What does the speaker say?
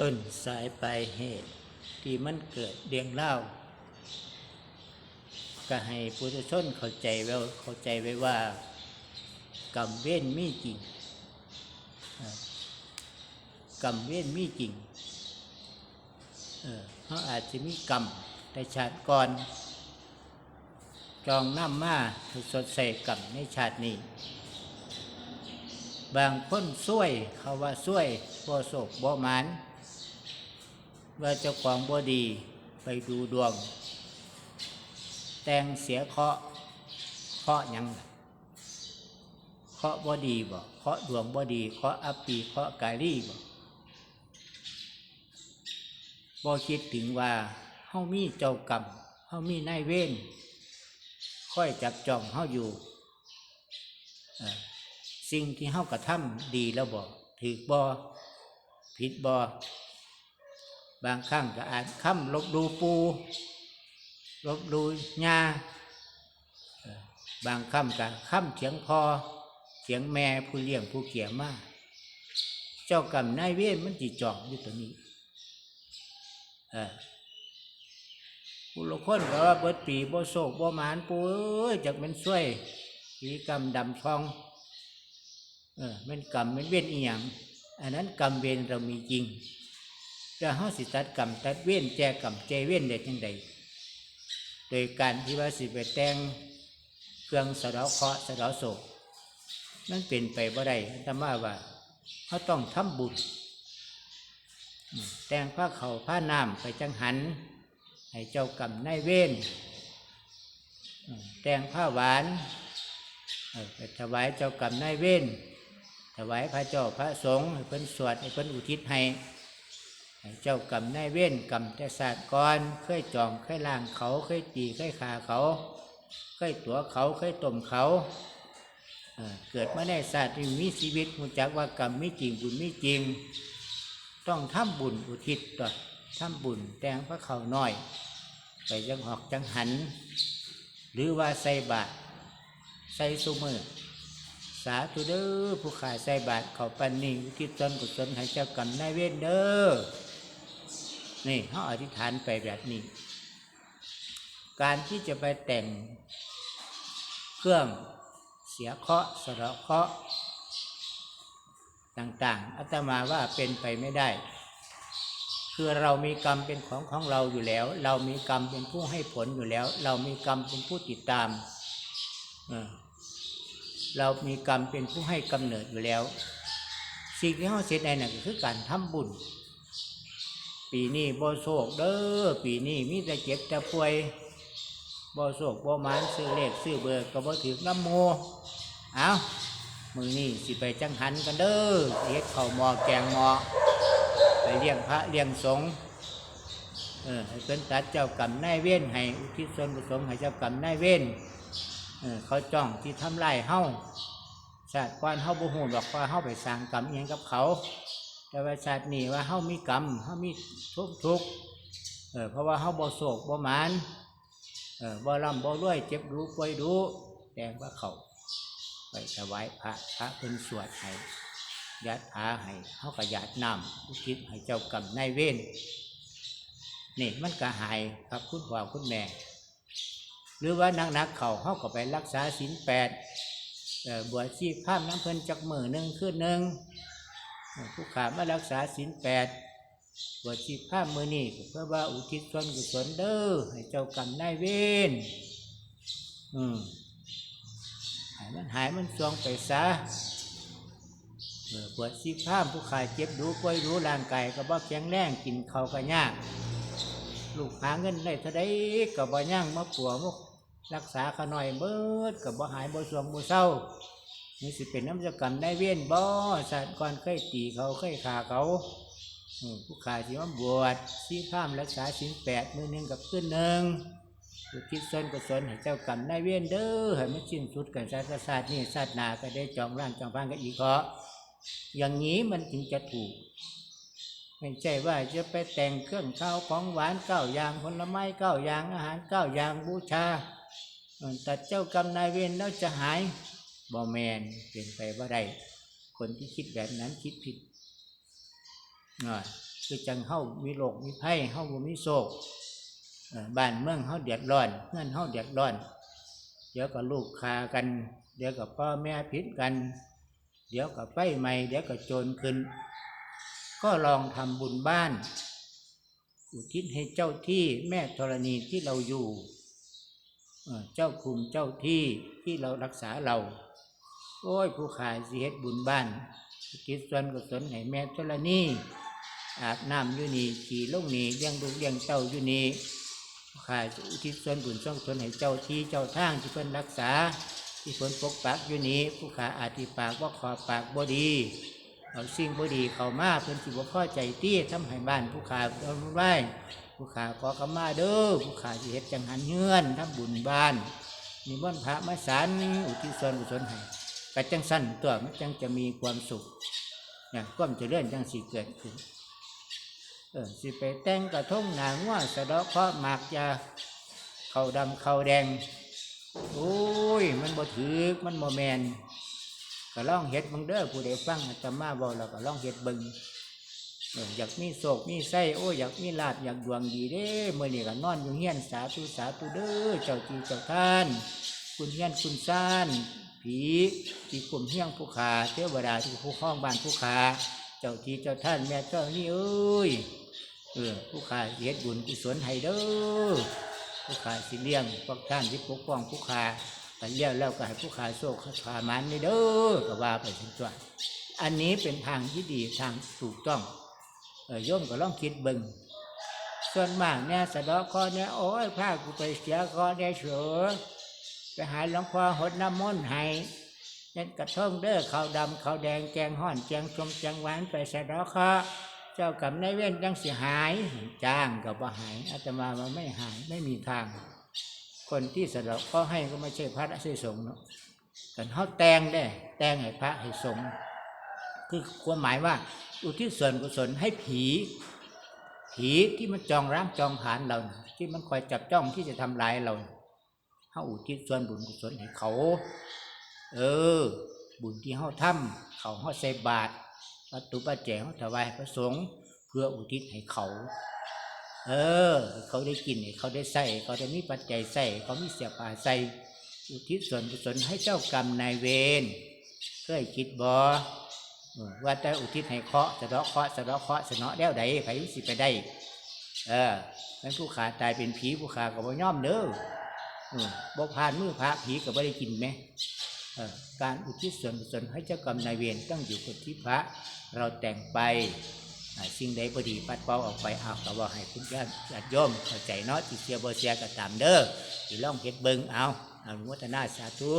ต้นสายปลายเหตุ ที่มันเกิดเรียงเล่าก็ให้พุทธชนเข้าใจไว้เข้าใจไว้ว่ากรรมเว้นมีจริงกรรมเว้นมีจริงเขาอาจจะมีกรรมในชาติก่อนจองน้ำมาสดใส่กรรมในชาตินี้ บางคนช่วยเขาว่าช่วยบ่โศกบ่หมาน ว่าเจ้าของบ่ดีไปดูดวง แต่งเสียเคราะห์เคราะห์ยังเคราะห์บ่ดีบ่เคราะห์ดวงบ่ดีเคราะห์อัปปีเคราะห์กาลีบ่บ่คิดถึงว่าเฮามีเจ้ากรรมเฮามีนายเวรค่อยจับจองเฮาอยู่สิ่งที่เฮากระทำดีแล้วบ่ถูกบ่ผิดบ่ บางครั้งก็อาจคำลบดูปู ลบดูญาบางคำก็คำเถียงพอเถียงแม่ผู้เลี้ยงผู้เกี่ยมาเจ้ากรรมนายเวรมันจีจองอยู่ตัวนี้เออผู้ละคนก็ว่าเบิดปีบ่โศกบ่หมานปูยจากมันช่วยปีกรรมดำทองเออมันกรรมมันเวรอีหยังอันนั้นกรรมเวรเรามีจริง จะเฮาสิตัดกรรมตัดเว้นแจกรรมแจเว้นได้จังใดโดยการที่ว่าสิไปแต่งเครื่องสะเดาะเคาะสะเดาะโศกนั่นเป็นไปบ่ได้ธรรมาว่าเขาต้องทำบุญแต่งผ้าเขาวผ้าน้ำไปจังหัน ให้เจ้ากรรมนายเว้นแต่งผ้าหวานไปถวายเจ้ากรรมนายเว้นถวายพระเจ้าพระสงฆ์ให้เพิ่นสวดให้เพิ่นอุทิศให้ให้ เจ้ากรรมนายเว้นกรรมแต่ศาสตร์ก่อนเคยจองเคยล่างเขาเคยตีเคยขาเขาเคยตัวเขาเคยต้มเขาเกิดมาในศาสตร์ที่มีชีวิตมูจักว่ากรรมไม่จริงบุญไม่จริง ต้องทำบุญอุทิศต่อทำบุญแต่งพระเขาน้อย ไปจังหอกจังหัน หรือว่าใส่บาตรใส่สุมือสาธุเด้อผู้ขายใส่บาตรเขาปันนี่อุทิศตนกุศลให้เจ้ากรรมนายเวรเด้อ นี่เขาอธิษฐานไปแบบนี้ การที่จะไปแต่งเครื่องเสียเคาะสะเดาะเคาะต่างๆอาตมาว่าเป็นไปไม่ได้ คือเรามีกรรมเป็นของของเราอยู่แล้ว เรามีกรรมเป็นผู้ให้ผลอยู่แล้ว เรามีกรรมเป็นผู้ติดตาม เรามีกรรมเป็นผู้ให้กำเนิดอยู่แล้ว สิ่งที่เราเสียในนั่นก็คือการทำบุญ ปีนี้บ่โศกเด้อปีนี้มีแต่เจ็บแต่ป่วยบ่โศกบ่มานซื้อเลขซื้อเบอร์ก็บ่ถือน้ำโมเอามือนี้สิไปจังหันกันเด้อเฮ็ดข้าวหมอแกงหมอไปเลี้ยงพระเลี้ยงสงฆ์เออให้เป็นตัดเจ้ากรรมนายเวรให้อุทิศส่วนกุศลให้เจ้ากรรมนายเวรเออเขาจ้องที่ทำลายเฮาชาติก่อนเฮาบ่ฮู้ดอกว่าเฮาไปสร้างกรรมยังกับเขา แต่ว่าชาตินี้ว่าเฮามีกรรมเฮามีทุกทุกเออเพราะว่าเฮาบ่โศกบ่หมานเออบ่ร่ำบ่รวยเจ็บรู้ป่วยรู้แต่ว่าเขาไปถวายพระพระเพิ่นสวดให้ยัดผาให้เฮาก็ยาดน้ำอุทิศให้เจ้ากรรมนายเวรนี่มันก็หายครับคุณพ่อคุณแม่ หรือว่านักๆเขาเขาก็ไปรักษาศีลแปดบวชชีพข้ามน้ำเพลินจักมือหนึ่งขึ้นหนึ่ง ผู้ขามารักษาศีลแปดบวชชีพข้ามมือนี่เพื่อว่าอุทิศส่วนกุศลเด้อให้เจ้ากรรมนายเวรอืมหายมันหายมันซวงไปซะเออบวชชีพข้ามผู้ขายเจ็บดูป่วยดูร่างกายก็บ่แข็งแรงกินเขาก็ยาก ลูกหาเงินได้เท่าใดกับบ่ย่างมาปัวมุกรักษาขาน่อยเบิดกับบ่หายบ่สวงบ่เศร้า นี่สิเป็นน้ำจกรรมได้เวียนบ่สัตว์ก่อนเคยตีเขาเคยฆ่าเขาผู้ขาที่มาบวชสีข้ามรักษาศีลแปดมือหนึ่งกับขึ้นหนึ่งอุทิศส่วนกุศลให้เจ้ากรรมได้เวียนเด้อให้มันสิ้นสุดกันชาติศาสตร์นี่ชาติหนาก็ได้จองร่างจองพังกันอีกเพราะอย่างนี้มันจึงจะถูก ไม่ใช่ว่าจะไปแต่งเครื่องข้าวของหวานเก้าอย่างผลไม้เก้าอย่างอาหารเก้าอย่างบูชาแต่เจ้ากรรมนายเวรแล้วจะหาย บ่แมนเป็นไปว่าได้คนที่คิดแบบนั้นคิดผิดอ่าคือจังเฮามีโรคมีภัยเฮาบ่มีโศกบ้านเมืองเฮาเดือดร้อนเงินเฮาเดือดร้อน เดี๋ยวก็ลูกคากัน เดี๋ยวก็พ่อแม่ผิดกัน เดี๋ยวก็ไฟใหม่เดี๋ยวก็โจรขึ้น ก็ลองทำบุญบ้าน อุทิศให้เจ้าที่แม่ธรณีที่เราอยู่เจ้าคุมเจ้าที่ที่เรารักษาเรา โอ้ย ผู้ขายสิเฮ็ดบุญบ้านอุทิศส่วนกุศลให้แม่ธรณีอาบน้ำอยู่นี่ขี่ลงนี่เลี้ยงลูกเลี้ยงเต้าอยู่นี่ขายอุทิศส่วนบุญส่วนกุศลให้เจ้าที่เจ้าทางที่เพิ่นรักษา ที่เพิ่นปกปักอยู่นี่ผู้ขาอาธิปากว่าขอปากบ่ดีเอาสิ่งบ่ดีเข้ามาเพิ่นสิบ่พอใจตี้ทำให้บ้านผู้ขาเอาไว้ผู้ขาขอขมาเด้อผู้ขาสิเฮ็ดจังหันเฮือนทำบุญบ้านมีม่นต์พระมาสานอุทิศส่วนกุศลให้ ก็จังสั้นตัวมันจังจะมีความสุขเนี่ยความเจริญจังสิเกิดขึ้นเออสิไปแต่งกระทงหนางัวสะดาะเคราะหมากยาเข้าดำเข้าแดงโอ้ย มันบ่ถือมันบ่แมนก็ลองเฮ็ดบังเด้อผู้ใดฟังอาตมาบอกแล้วก็ลองเฮ็ดบิ่งอยากมีโศกมีไส้โอ้อยากมีลาบอยากดวงดีเด้เมื้อนี้ก็นอนอยู่เฮียนสาธุสาธุเด้อเจ้าที่เจ้าท่าน คุณเฮียนคุณซ่าน ผีทีกลุ่มเฮียงผู้ขาเทวดาที่ผู้ครองบ้านผู้ขาเจ้าทีเจ้าท่านแม่เจ้านี่เอ้ยเออผู้ขาสิเฮ็ดบุญกุศลให้เด้อผู้ขาสิเลี้ยงพวกท่านที่ปกป้องผู้ขากันเลี้ยวแล้วก็ให้ผู้ขาโชคขามันนี่เด้อก็ว่าไปถึงตัวอันนี้เป็นทางที่ดีทางถูกต้องเออโยมก็ลองคิดเบิ่งส่วนมากเนี่ยสะเดอกคอเนี่ยโอ้ยพากูไปเสียคอได้เฉย ไปหาหลวงพ่อหดน้ำมนต์ให้เน็นกระทงเด้อข้าวดำข้าวแดงแกงห่อนแกงชมแกงหวานไปสะดอกคอเจ้ากับนายเว้นจังเสิหายจ้างก็บ่หายอาตมาว่าไม่หายไม่มีทาง คนที่สะดาะเขาให้ก็ไม่ใช่พระไม่ใช่สงฆ์เนาะแต่เขาแต่งได้แต่งให้พระให้สงฆ์คือความหมายว่า อุทิศส่วนกุศลให้ผี ผีที่มันจองร่างจองผานเราที่มันคอยจับจ้องที่จะทำลายเรา เขาอุทิศส่วนบุญกุศลให้เขา เออ บุญที่เขาทำเขาเขาใส่บาตรวัตถุปัจจัยเขาถวายพระสงฆ์เพื่ออุทิศให้เขา เออ เขาได้กินเขาได้ใส่เขาได้มีปัจจัยใส่เขามีเสียผ้าใส่อุทิศส่วนกุศลให้เจ้ากรรมนายเวรเคยคิดบ่เอว่าแต่อุทิศให้เคาะสะเดาะเคาะสะเดาะเคาะสะเนาะแล้วใดไผสิไปได้ เออเป็นผู้ขาตายเป็นผีผู้ขาก็บ่ยอมเด้อ บ่ผ่านมือพระผีก็ไม่ได้กินไหมการอุทิศส่วนกุศลให้เจ้ากรรมนายเวรต้องอยู่กับที่พระ เราแต่งไปสิ่งใดพอดีปัดเป่าออกไปเอาก็บอกให้คุณญาติโยมเข้าใจเนาะที่เสียบ่เสียก็ตามเด้อที่ล่องเฮ็ดเบิงเอาอนุโมทนาสาธุ